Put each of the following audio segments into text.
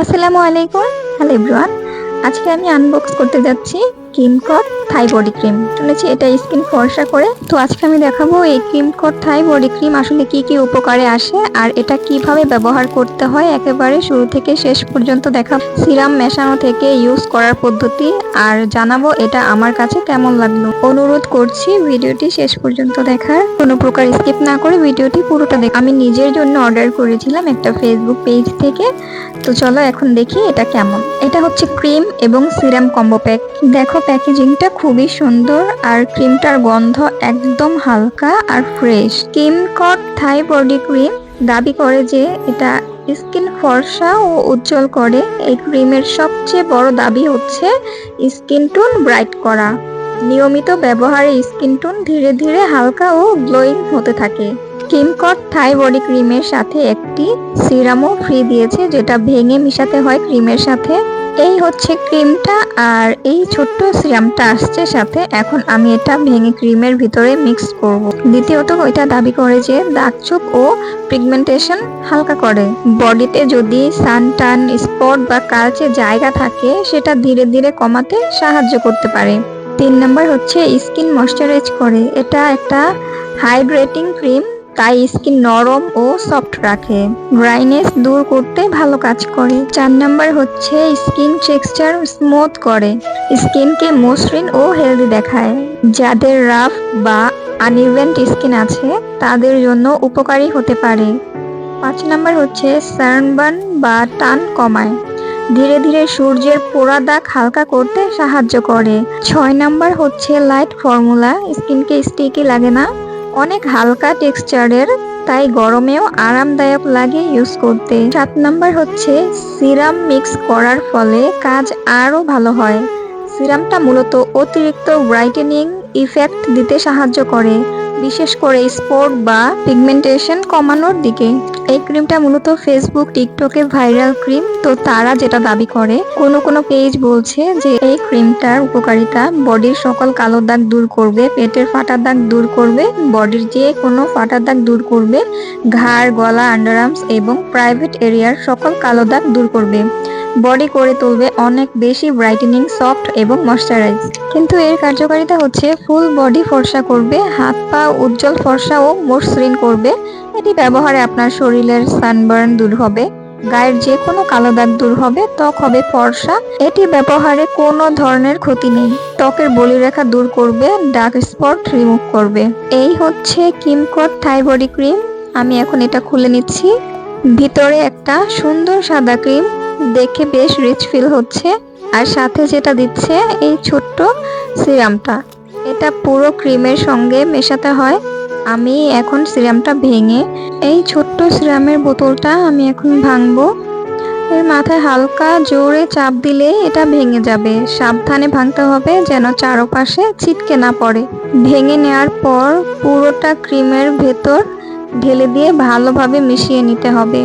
আসসালামু আলাইকুম। Hello everyone আজকে আমি আনবক্স করতে যাচ্ছি কিমকট থাই বডি ক্রিম শুনেছি এটা স্কিন ফর্সা করে। তো আজকে আমি দেখাবো এই কিমকট থাই বডি ক্রিম আসলে কি কি উপকারে আসে আর এটা কীভাবে ব্যবহার করতে হয় একেবারে শুরু থেকে শেষ পর্যন্ত দেখা সিরাম মেশানো থেকে ইউজ করার পদ্ধতি। আর জানাব এটা আমার কাছে কেমন লাগল। অনুরোধ করছি ভিডিওটি শেষ পর্যন্ত দেখার। কোনো প্রকার স্কিপ না করে ভিডিওটি পুরোটা দেখ আমি নিজের জন্য অর্ডার করেছিলাম একটা ফেসবুক পেজ থেকে। তো চলো এখন দেখি এটা কেমন। এটা হচ্ছে ক্রিম এবং সিরাম কম্বো প্যাক দেখো প্যাকেজিংটা খুবই সুন্দর আর ক্রিমটার গন্ধ একদম হালকা আর ফ্রেশ। স্কিন কট থাই বডি ক্রিম দাবি করে যে এটা স্কিন ফর্সা ও উজ্জ্বল করে। এই ক্রিমের সবচেয়ে বড় দাবি হচ্ছে স্কিন টোন ব্রাইট করা। নিয়মিত ব্যবহারে স্কিন টোন ধীরে ধীরে হালকা ও গ্লোয়িং হতে থাকে। কিমকট থাই বডি ক্রিমের সাথে একটি সিরামও ফ্রি দিয়েছে, যেটা ভেঙে মিশাতে হয় ক্রিমের সাথে। এই হচ্ছে ক্রিমটা আর এই ছোট্ট সিরামটা আসছে সাথে। এখন আমি এটা ভেঙে ক্রিমের ভিতরে মিক্স করব। দ্বিতীয়ত এটা দাবি করে যে দাগছোপ ও পিগমেন্টেশন হালকা করে। বডিতে যদি সানটান স্পট বা কালচে জায়গা থাকে, সেটা ধীরে ধীরে কমাতে সাহায্য করতে পারে। তিন নম্বর হচ্ছে স্কিন ময়শ্চারাইজ করে। এটা একটা হাইড্রেটিং ক্রিম তাই স্কিন নরম ও সফট রাখে। ড্রাইনেস দূর করতে ভালো কাজ করে। চার নাম্বার হচ্ছে স্কিন টেক্সচার স্মুথ করে। স্কিনকে মসৃণ ও হেলদি দেখায়। যাদের রাফ বা আনইভেন্ট স্কিন আছে, তাদের জন্য উপকারী হতে পারে। পাঁচ নাম্বার হচ্ছে সানবার্ন বা টান কমায়। ধীরে ধীরে সূর্যের পোড়া দাগ হালকা করতে সাহায্য করে। ছয় নাম্বার হচ্ছে লাইট ফর্মুলা। স্কিনকে স্টিকি লাগে না। অনেক হালকা টেক্সচারের, তাই গরমেও আরামদায়ক লাগে ইউজ করতে। সাত নাম্বার হচ্ছে, সিরাম মিক্স করার ফলে কাজ আরও ভালো হয়। সিরামটা মূলত অতিরিক্ত ব্রাইটেনিং ইফেক্ট দিতে সাহায্য করে, বিশেষ করে স্পট বা পিগমেন্টেশন কমানোর দিকে। এই ক্রিমটা মূলত ফেসবুক টিকটকে ভাইরাল ক্রিম তো তারা যেটা দাবি করে, কোনো কোনো পেজ বলছে যে এই ক্রিমটার উপকারিতা বডির সকল কালো দাগ দূর করবে, পেটের ফাটা দাগ দূর করবে, বডির যে কোনো ফাটা দাগ দূর করবে, ঘাড়, গলা আন্ডারআর্মস এবং প্রাইভেট এরিয়ার সকল কালো দাগ দূর করবে। বডি করে তুলবে অনেক বেশি ব্রাইটেনিং সফট এবং ময়শ্চারাইজ কিন্তু এর কার্যকারিতা হচ্ছে ফুল বডি ফর্সা করবে হাত পা উজ্জ্বল ফর্সা ও মসৃণ করবে। এটি ব্যবহারে আপনার শরীরের সানবার্ন দূর হবে, গায়ের যে কোনো কালো দাগ দূর হবে, ত্বক হবে ফর্সা, এটি ব্যবহারে কোনো ধরনের ক্ষতি নেই। ত্বকের বলিরেখা দূর করবে ডার্ক স্পট রিমুভ করবে। এই হচ্ছে কিমকট থাই বডি ক্রিম আমি এখন এটা খুলে নিচ্ছি। ভিতরে একটা সুন্দর সাদা ক্রিম দেখে বেশ রিচ ফিল হচ্ছে। আর সাথে যেটা দিচ্ছে, এই ছোট্ট সিরামটা এটা পুরো ক্রিমের সঙ্গে মেশাতে হয়। আমি এখন সিরামটা ভেঙে এই ছোট্ট সিরামের বোতলটা আমি এখন ভাঙবো। এর মাথায় হালকা জোরে চাপ দিলে এটা ভেঙে যাবে। সাবধানে ভাঙতে হবে যেন চারপাশে ছিটকে না পড়ে। ভেঙে নেওয়ার পর পুরোটা ক্রিমের ভেতর ঢেলে দিয়ে ভালোভাবে মিশিয়ে নিতে হবে।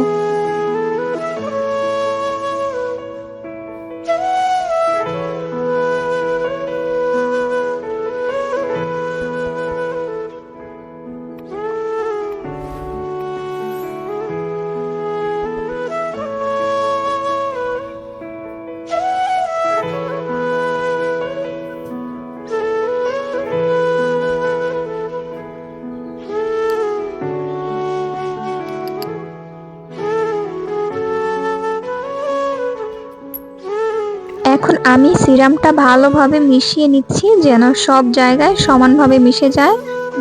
এখন আমি সিরামটা ভালোভাবে মিশিয়ে নিচ্ছি, যেন সব জায়গায় সমানভাবে মিশে যায়,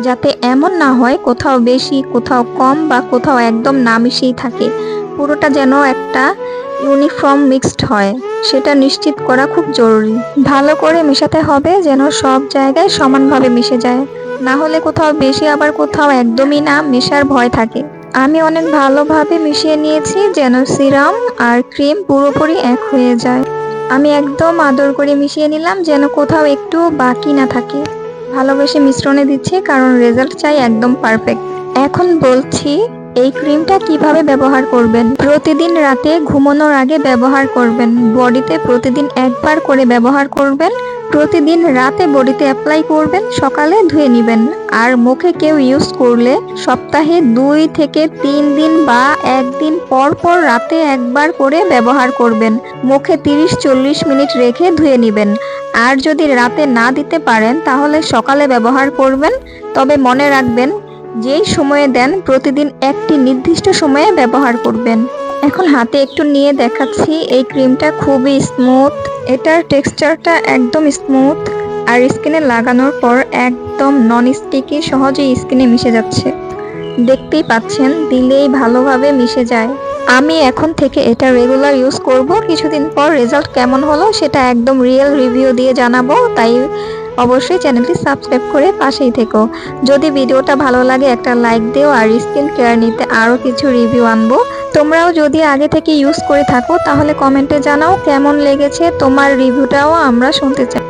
যাতে এমন না হয় কোথাও বেশি, কোথাও কম বা কোথাও একদম না মিশিয়েই থাকে। পুরোটা যেন একটা ইউনিফর্ম মিক্সড হয়, সেটা নিশ্চিত করা খুব জরুরি। ভালো করে মেশাতে হবে যেন সব জায়গায় সমানভাবে মিশে যায়। না হলে কোথাও বেশি, আবার কোথাও একদমই না মেশার ভয় থাকে। আমি অনেক ভালোভাবে মিশিয়ে নিয়েছি যেন সিরাম আর ক্রিম পুরোপুরি এক হয়ে যায়। আমি একদম আদর করে মিশিয়ে নিলাম, যেন কোথাও একটু বাকি না থাকে। ভালোবেসে মিশ্রণে দিচ্ছি, কারণ রেজাল্ট চাই একদম পারফেক্ট। এখন বলছি, এই ক্রিমটা কীভাবে ব্যবহার করবেন? প্রতিদিন রাতে ঘুমানোর আগে ব্যবহার করবেন। বডিতে প্রতিদিন একবার করে ব্যবহার করবেন। প্রতিদিন রাতে বডিতে অ্যাপ্লাই করবেন, সকালে ধুয়ে নেবেন। আর মুখে কেউ ইউজ করলে সপ্তাহে দুই থেকে তিন দিন বা একদিন পর পর রাতে একবার করে ব্যবহার করবেন। মুখে তিরিশ চল্লিশ মিনিট রেখে ধুয়ে নেবেন। আর যদি রাতে না দিতে পারেন, তাহলে সকালে ব্যবহার করবেন। তবে মনে রাখবেন, যেই সময়ে দেন, প্রতিদিন একটি নির্দিষ্ট সময়ে ব্যবহার করবেন। এখন হাতে একটু নিয়ে দেখাচ্ছি, এই ক্রিমটা খুবই স্মুথ এটার টেক্সচারটা একদম স্মুথ আর স্কিনে লাগানোর পর একদম নন স্টিকি সহজেই স্কিনে মিশে যাচ্ছে। দেখতেই পাচ্ছেন, দিলেই ভালোভাবে মিশে যায়। আমি এখন থেকে এটা রেগুলার ইউজ করব, কিছুদিন পর রেজাল্ট কেমন হলো সেটা একদম রিয়েল রিভিউ দিয়ে জানাব, তাই অবশ্যই চ্যানেলটি সাবস্ক্রাইব করে পাশেই থেকো। যদি ভিডিওটা ভালো লাগে একটা লাইক দিও, আর স্কিন কেয়ার নিতে আরও কিছু রিভিউ আনব। তোমরাও যদি আগে থেকে ইউজ করে থাকো, তাহলে কমেন্টে জানাও কেমন লেগেছে তোমার রিভিউটাও আমরা শুনতে চাই।